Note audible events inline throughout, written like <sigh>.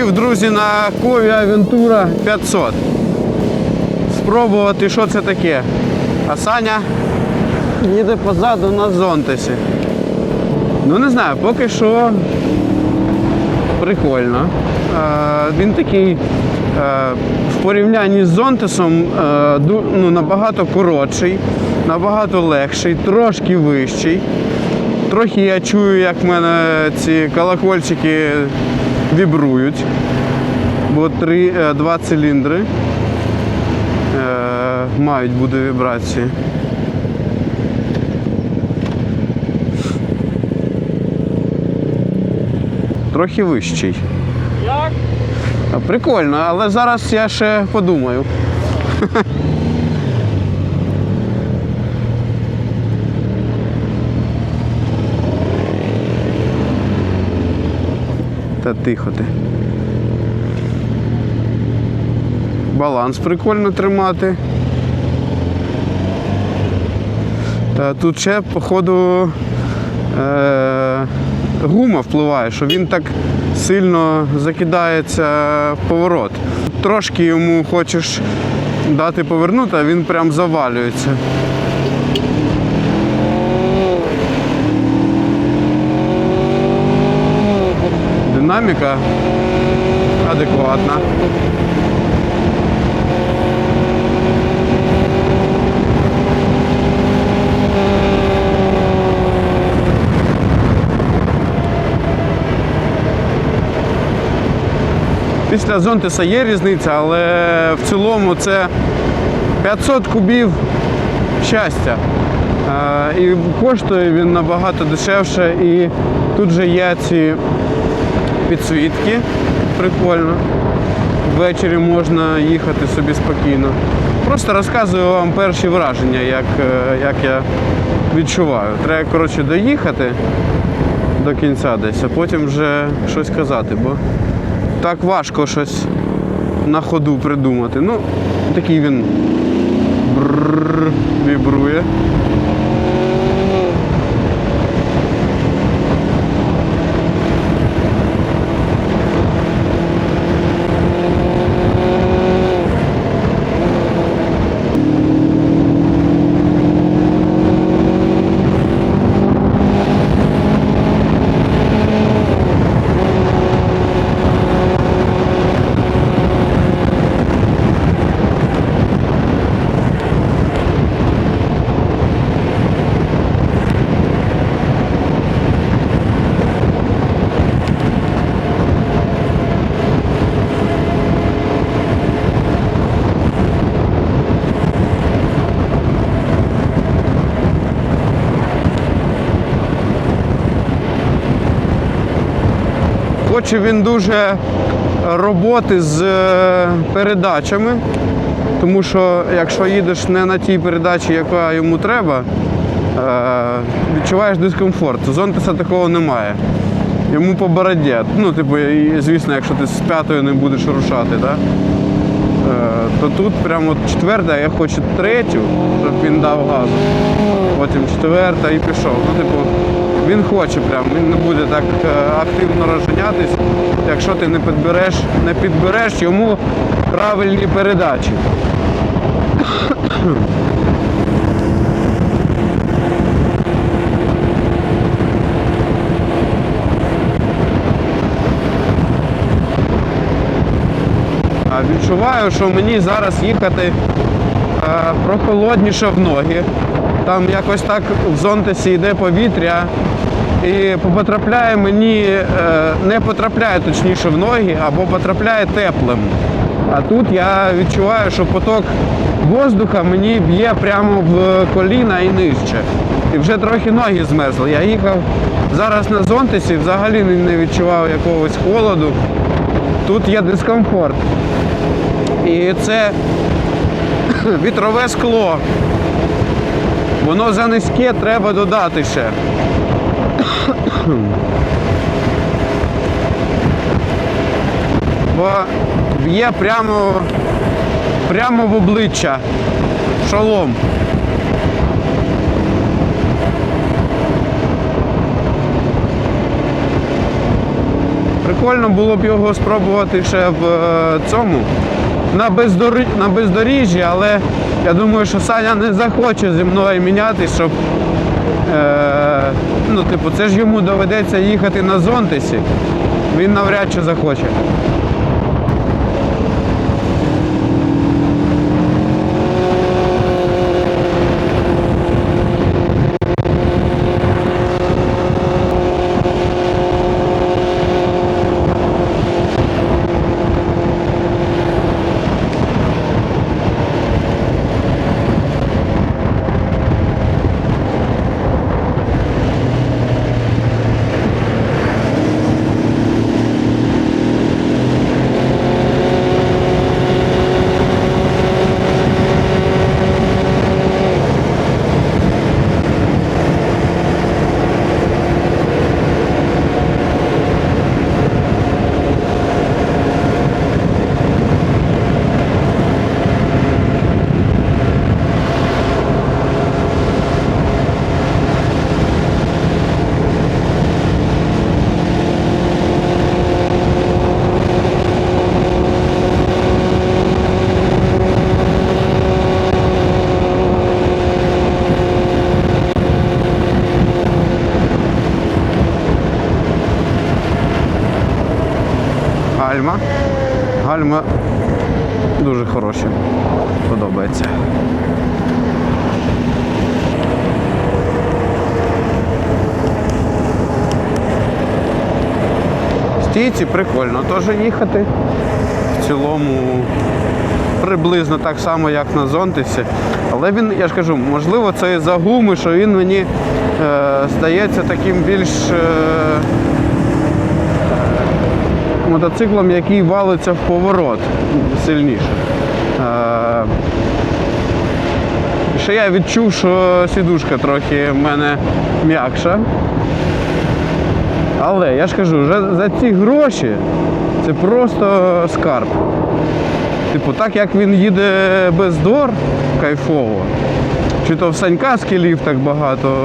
Сів, друзі, на Кові Авентура 500. Спробувати, що це таке. А Саня їде позаду на зонтесі. Ну не знаю, поки що прикольно. Е, він такий е, в порівнянні з зонтесом е, ну, набагато коротший, набагато легший, трошки вищий. Трохи я чую, як в мене ці колокольчики вібрують, бо три, е, два циліндри е, мають бути вібрації. Трохи вищий. Як? Прикольно, але зараз я ще подумаю. <laughs> Та тихо ти. Баланс прикольно тримати. Та тут ще, походу, е- гума впливає, що він так сильно закидається в поворот. Трошки йому хочеш дати повернути, а він прям завалюється. Динаміка адекватна. Після Зонтеса є різниця, але в цілому це 500 кубів щастя. Е, І коштує він набагато дешевше. І тут же є ці підсвітки. Прикольно. Ввечері можна їхати собі спокійно. Просто розказую вам перші враження, як, е, як я відчуваю. Треба, коротше, доїхати до кінця десь, а потім вже щось казати, бо так важко щось на ходу придумати. Ну, такий він вібрує. Хоче він дуже роботи з е, передачами, тому що якщо їдеш не на тій передачі, яка йому треба, е, відчуваєш дискомфорт. Зонтеса такого немає. Йому по бороді. Ну, типу, звісно, якщо ти з п'ятою не будеш рушати, да? Е, то тут прямо четверта, я хочу третю, щоб він дав газу. Потім четверта і пішов. Ну, типу, він хоче прям, він не буде так е, активно розганятись, якщо ти не підбереш, не підбереш йому правильні передачі. Відчуваю, що мені зараз їхати е, прохолодніше в ноги. Там якось так в зонтесі йде повітря і потрапляє мені, е, не потрапляє точніше в ноги, або потрапляє теплим. А тут я відчуваю, що поток воздуха мені б'є прямо в коліна і нижче. І вже трохи ноги змерзли. Я їхав зараз на зонтесі, взагалі не відчував якогось холоду. Тут є дискомфорт. І це <coughs> вітрове скло. Воно за низьке треба додати ще. Бо б'є прямо, прямо в обличчя шолом. Прикольно було б його спробувати ще в е, цьому. На, бездорі... на бездоріжжі, але я думаю, що Саня не захоче зі мною міняти, щоб. Е... Ну, типу, це ж йому доведеться їхати на зонтисі. Він навряд чи захоче. Гальма. Гальма дуже хороші. Подобається. Стійці прикольно теж їхати. В цілому приблизно так само, як на Зонтисі. Але він, я ж кажу, можливо, це із-за гуми, що він мені е, здається таким більш. Е, мотоциклом, який валиться в поворот сильніше. Ще я відчув, що сідушка трохи в мене м'якша. Але я ж кажу, вже за ці гроші це просто скарб. Типу, так як він їде без дор кайфово, чи то в Санька скілів так багато.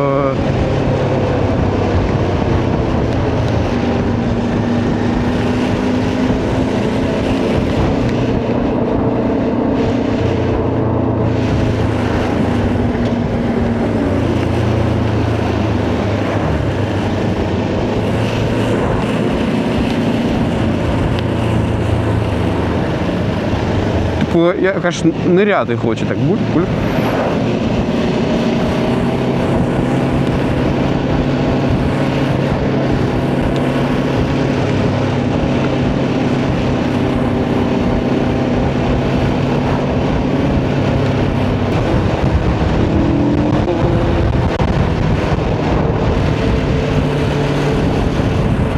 Типу, якось ниряти хоче так буль буль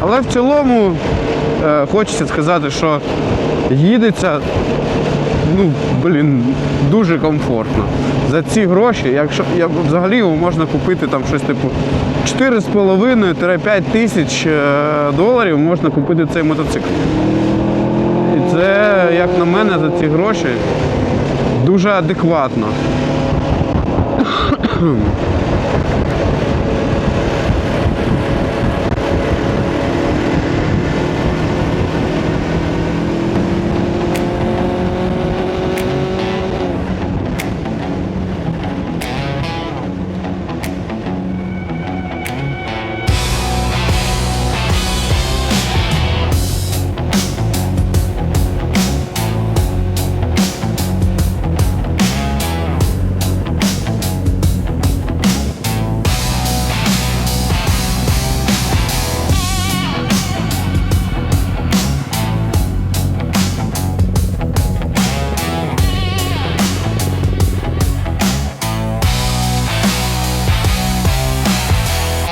Але в цілому е, хочеться сказати, що їдеться ну, блін, дуже комфортно. За ці гроші, якщо я, взагалі його можна купити там щось типу 4,5-5 тисяч е, доларів можна купити цей мотоцикл. І це, як на мене, за ці гроші дуже адекватно.